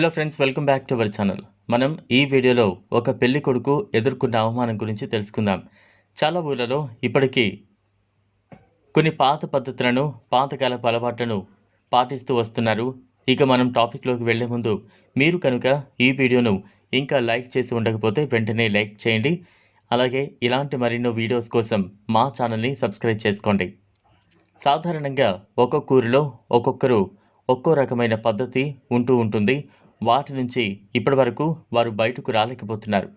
Hello friends welcome back to our channel మనం ఈ వీడియోలో ఒక పెళ్ళి కొడుకు ఎదుర్కొన్న అవమానం గురించి తెలుసుకుందాం. చాలా ఊళ్ళలో ఇప్పటికీ కొన్ని పాత పద్ధతులను పాతకాలపు అలవాట్లను పాటిస్తూ వస్తున్నారు. ఇక మనం టాపిక్లోకి వెళ్ళే ముందు మీరు కనుక ఈ వీడియోను ఇంకా లైక్ చేసి ఉండకపోతే వెంటనే లైక్ చేయండి. అలాగే ఇలాంటి మరెన్నో వీడియోస్ కోసం మా ఛానల్ని సబ్స్క్రైబ్ చేసుకోండి. సాధారణంగా ఒక్కొక్క ఊరిలో ఒక్కొక్కరు ఒక్కో రకమైన పద్ధతి ఉంటూ ఉంటుంది. వాటి నుంచి ఇప్పటి వరకు వారు బయటకు రాలేకపోతున్నారు.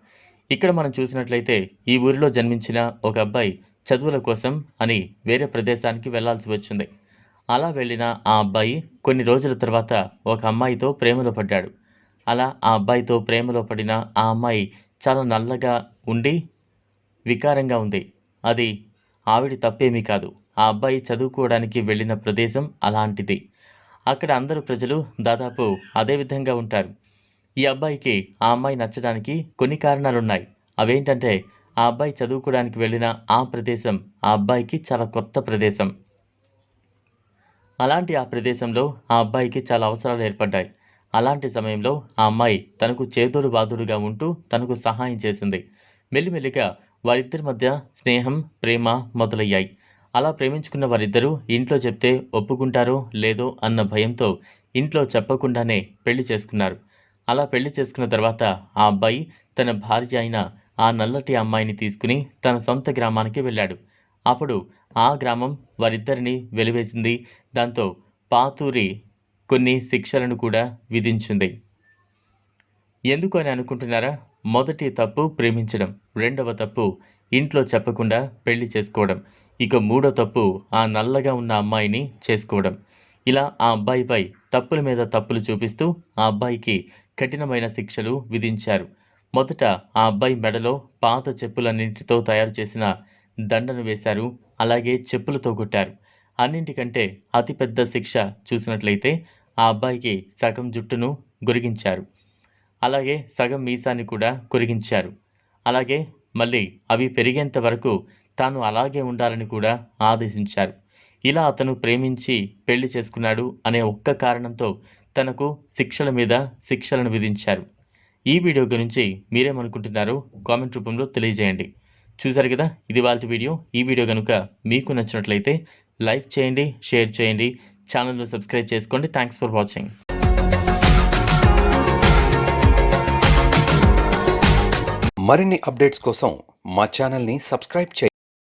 ఇక్కడ మనం చూసినట్లయితే ఈ ఊరిలో జన్మించిన ఒక అబ్బాయి చదువుల కోసం అని వేరే ప్రదేశానికి వెళ్ళాల్సి వచ్చింది. అలా వెళ్ళిన ఆ అబ్బాయి కొన్ని రోజుల తర్వాత ఒక అమ్మాయితో ప్రేమలో పడ్డాడు. అలా ఆ అబ్బాయితో ప్రేమలో పడిన ఆ అమ్మాయి చాలా నల్లగా ఉండి వికారంగా ఉంది. అది ఆవిడ తప్పేమీ కాదు. ఆ అబ్బాయి చదువుకోవడానికి వెళ్ళిన ప్రదేశం అలాంటిది. అక్కడ అందరూ ప్రజలు దాదాపు అదే విధంగా ఉంటారు. ఈ అబ్బాయికి ఆ అమ్మాయి నచ్చడానికి కొన్ని కారణాలున్నాయి. అవేంటంటే ఆ అబ్బాయి చదువుకోవడానికి వెళ్ళిన ఆ ప్రదేశం ఆ అబ్బాయికి చాలా కొత్త ప్రదేశం. అలాంటి ఆ ప్రదేశంలో ఆ అబ్బాయికి చాలా అవసరాలు ఏర్పడ్డాయి. అలాంటి సమయంలో ఆ అమ్మాయి తనకు చేదోడు బాదుడుగా ఉంటూ తనకు సహాయం చేసింది. మెల్లిమెల్లిగా వారిద్దరి మధ్య స్నేహం ప్రేమ మొదలయ్యాయి. అలా ప్రేమించుకున్న వారిద్దరూ ఇంట్లో చెప్తే ఒప్పుకుంటారో లేదో అన్న భయంతో ఇంట్లో చెప్పకుండానే పెళ్ళి చేసుకున్నారు. అలా పెళ్ళి చేసుకున్న తర్వాత ఆ అబ్బాయి తన భార్య అయిన ఆ నల్లటి అమ్మాయిని తీసుకుని తన సొంత గ్రామానికి వెళ్ళాడు. అప్పుడు ఆ గ్రామం వారిద్దరిని వెలివేసింది. దాంతో పాతూరి కొన్ని శిక్షలను కూడా విధించింది. ఎందుకు అని అనుకుంటున్నారా? మొదటి తప్పు ప్రేమించడం. రెండవ తప్పు ఇంట్లో చెప్పకుండా పెళ్ళి చేసుకోవడం. ఇక మూడో తప్పు ఆ నల్లగా ఉన్న అమ్మాయిని చేసుకోవడం. ఇలా ఆ అబ్బాయిపై తప్పుల మీద తప్పులు చూపిస్తూ ఆ అబ్బాయికి కఠినమైన శిక్షలు విధించారు. మొదట ఆ అబ్బాయి మెడలో పాత చెప్పులన్నింటితో తయారు చేసిన దండను వేశారు. అలాగే చెప్పులతో కొట్టారు. అన్నింటికంటే అతిపెద్ద శిక్ష చూసినట్లయితే ఆ అబ్బాయికి సగం జుట్టును గురిగించారు. అలాగే సగం మీసాన్ని కూడా కొరిగించారు అలాగే మళ్ళీ అవి పెరిగేంత వరకు తాను అలాగే ఉండాలని కూడా ఆదేశించారు. ఇలా అతను ప్రేమించి పెళ్ళి చేసుకున్నాడు అనే ఒక్క కారణంతో తనకు శిక్షల మీద శిక్షలను విధించారు. ఈ వీడియో గురించి మీరేమనుకుంటున్నారో కామెంట్ రూపంలో తెలియజేయండి. చూసారు కదా? ఇది వాళ్ళ వీడియో. ఈ వీడియో కనుక మీకు నచ్చినట్లయితే లైక్ చేయండి షేర్ చేయండి ఛానల్ను సబ్స్క్రైబ్ చేసుకోండి. Thanks for watching. మరిన్ని అప్డేట్స్ కోసం మా ఛానల్ని సబ్స్క్రైబ్ చేయండి.